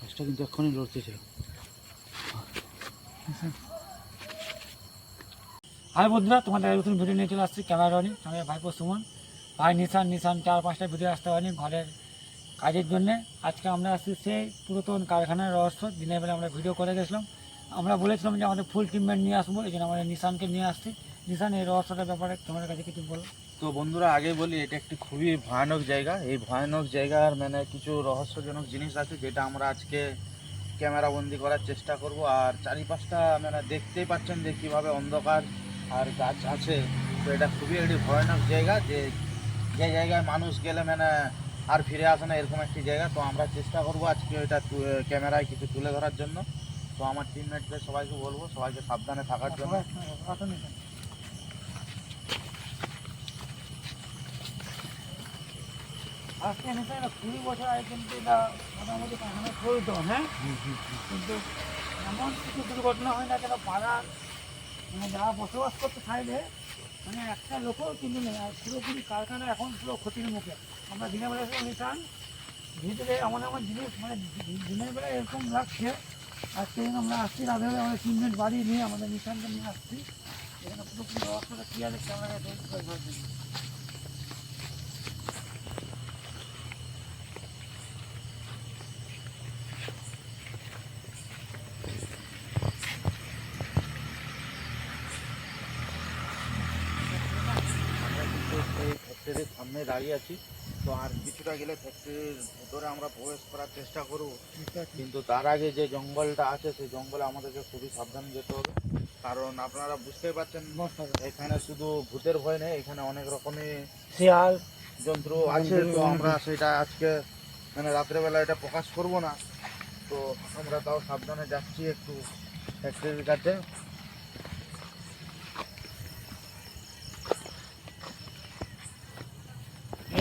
গাছটা কিন্তু এক্ষুনি হাই বন্ধুরা, তোমাদের নতুন ভিডিও নিয়ে চলে আসছি, ক্যামেরা রনি, আমি ভাইপো সুমন। ভাই নিশান নিশান চার পাঁচটা ভিডিও আসতে পারিনি ঘরের কাজের জন্য। আজকে আমরা আসছি সেই পুরাতন কারখানার রহস্য। দিনের বেলা আমরা ভিডিও করে গেছিলাম। আমরা বলেছিলাম যে আমাদের ফুল ট্রিটমেন্ট নিয়ে আসব, এই জন্য আমাদের নিশানকে নিয়ে আসছি। নিশান এই রহস্যটার ব্যাপারে তোমার কাছে কিছু বলো। তো বন্ধুরা আগে বলি এটা একটি খুবই ভয়ানক জায়গা। এই ভয়ানক জায়গার মানে কিছু রহস্যজনক জিনিস আছে যেটা আমরা আজকে ক্যামেরা বন্দি করার চেষ্টা করব। আর চারিপাশটা মানে দেখতেই পাচ্ছেন যে কীভাবে অন্ধকার আর গাছ আছে। তো এটা খুবই একটি ভয়ানক জায়গা যে যে জায়গায় মানুষ গেলে মানে আর ফিরে আসে না এরকম একটি জায়গা। তো আমরা চেষ্টা করব আজকে এটা ক্যামেরায় কিছু তুলে ধরার জন্য। তো আমার টিমমেটদের সবাইকে বলব সবাইকে সাবধানে থাকার জন্য। আজকে নিশান এটা কুড়ি বছর আগে কিন্তু এটা মোটামুটি কারখানা চলতো হ্যাঁ? কিন্তু এমন কিছু দুর্ঘটনা হয় না কেন পাড়ার মানে যারা বসবাস করতে সাইডে মানে একটা লোকও কিন্তু নেই, আর পুরোপুরি কারখানা এখন পুরো ক্ষতির মুখে। আমরা দিনের বেলা নিতাম ভিতরে এমন এমন জিনিস মানে দিনের বেলা এরকম লাগছে আজকে আমরা আসছি রাধে বেলা আমাদের তিন মিনিট বাড়ি নিয়ে আমাদের নিশানকে নিয়ে আসছি। এখানে পুরোপুরি ব্যবস্থাটা ক্লিয়ার ক্যামেরা তৈরি ধরার জন্য আমরা কিন্তু সেই ফ্যাক্টরির সামনে দাঁড়িয়ে আছি। তো আর কিছুটা গেলে ফ্যাক্টরির ভেতরে আমরা প্রবেশ করার চেষ্টা করব। কিন্তু তার আগে যে জঙ্গলটা আছে সেই জঙ্গলে আমাদেরকে খুবই সাবধানে যেতে হবে। কারণ আপনারা বুঝতেই পারছেন এখানে শুধু ভূতের ভয় নেই এখানে অনেক রকমের শিয়াল যন্ত্র আছে। তো আমরা সেটা আজকে মানে রাত্রেবেলা এটা প্রকাশ করব না। তো আমরা তাও সাবধানে যাচ্ছি একটু ফ্যাক্টরির কাছে।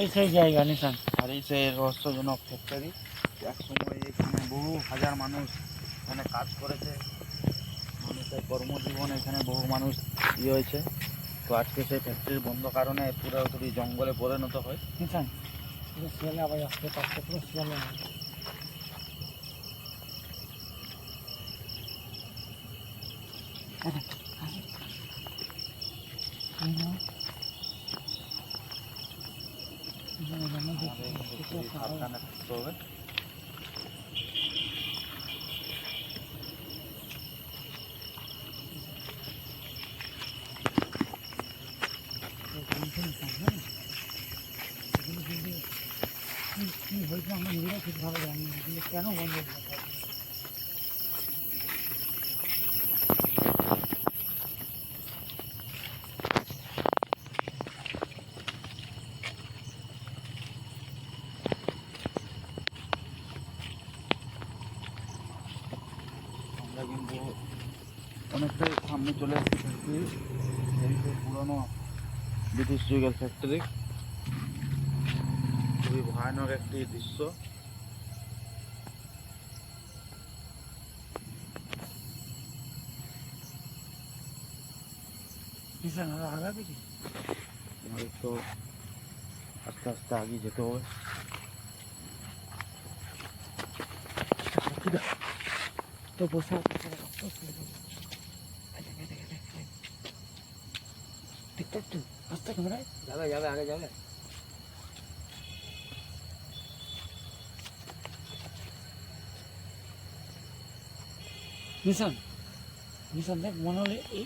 এই সেই জায়গা নিশান। আর এই সেই রহস্যজনক ফ্যাক্টরি এক সময় এখানে বহু হাজার মানুষ এখানে কাজ করেছে। মানুষের কর্মজীবন এখানে বহু মানুষ ইয়ে হয়েছে। তো আজকে সেই ফ্যাক্টরির বন্ধ কারণে পুরোপুরি জঙ্গলে পরিণত হয়। নিশান শিয়ালে আবার আসতে পারছে পুরো শিয়ালে। আমাদের কিন্তু খুবই সাবধানে থাকতে হবে কি হয়েছে আমরা নিজেরা ঠিকভাবে জানি কেন বন্ধ আমরা কিন্তু অনেকটাই সামনে চলে আসছি ফ্যাক্টরি এই যে পুরনো ব্রিটিশ যুগের ফ্যাক্টরি খুবই ভয়ানক একটি দৃশ্য। আমাদের তো আস্তে আস্তে আগে যেতে হবে। তো বসে আছে দেখতে একটু আস্তে ক্যামেরায় যাবে যাবে আগে যাবে নিশান নিশান দেখ মনে হলে এই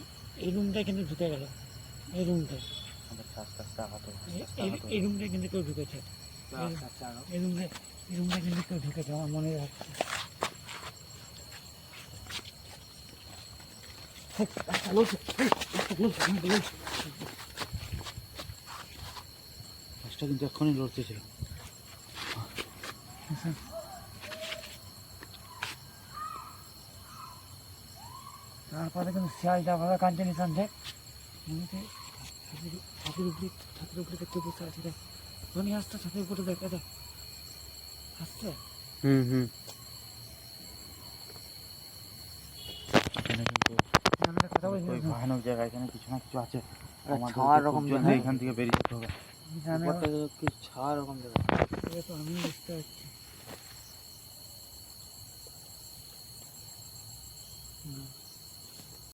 কিন্তু ঢুকে গেল এই কিন্তু কেউ ঢুকেছে। এই এই রুমটায় কিন্তু কেউ ঢুকেছে আমার মনে রাখছে কিন্তু এক্ষুনি লড়তেছিল তারপরে কিন্তু শিয়ালটা ভাবে কাঁদছে নিশান দেখ। ছাদের- উপরে ছাদের উপরে দেখতে বসে আছে দেখ। ধনী আসতে ছাদের উপরে দেখ দেখ। আসছে? হুম হুম এখানে কিন্তু আমি একটা কথা বলছি ওই ভয়ানক জায়গা এখানে কিছু না কিছু আছে। ছাওয়ার রকম জন্য এখান থেকে বেরিয়ে যেতে হবে। ছাওয়ার রকম তো আমি বুঝতে পারছি। হুম।